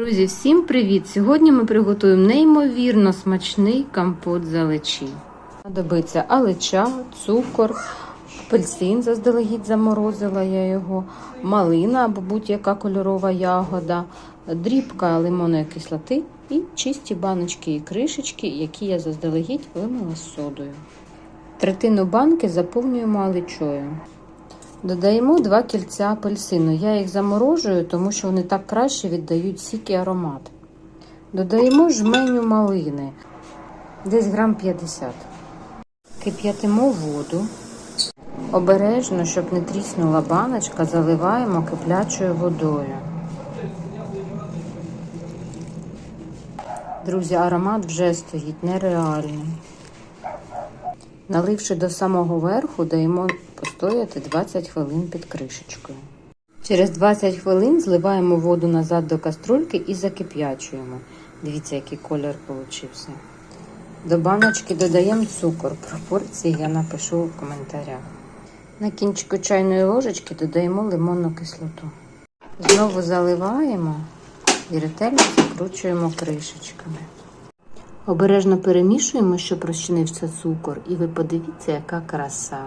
Друзі, всім привіт! Сьогодні ми приготуємо неймовірно смачний компот з алечі. Знадобиться алеча, цукор, апельсин заздалегідь заморозила я його, малина або будь-яка кольорова ягода, дрібка лимонної кислоти і чисті баночки і кришечки, які я заздалегідь вимила з содою. Третину банки заповнюємо алечою. Додаємо два кільця апельсину. Я їх заморожую, тому що вони так краще віддають сік і аромат. Додаємо жменю малини, десь грам 50. Кип'ятимо воду. Обережно, щоб не тріснула баночка, заливаємо киплячою водою. Друзі, аромат вже стоїть нереальний. Наливши до самого верху, даємо постояти 20 хвилин під кришечкою. Через 20 хвилин зливаємо воду назад до каструльки і закип'ячуємо. Дивіться, який колір получився. До баночки додаємо цукор. Пропорції я напишу в коментарях. На кінчику чайної ложечки додаємо лимонну кислоту. Знову заливаємо і ретельно закручуємо кришечками. Обережно перемішуємо, щоб розчинився цукор, і ви подивіться, яка краса.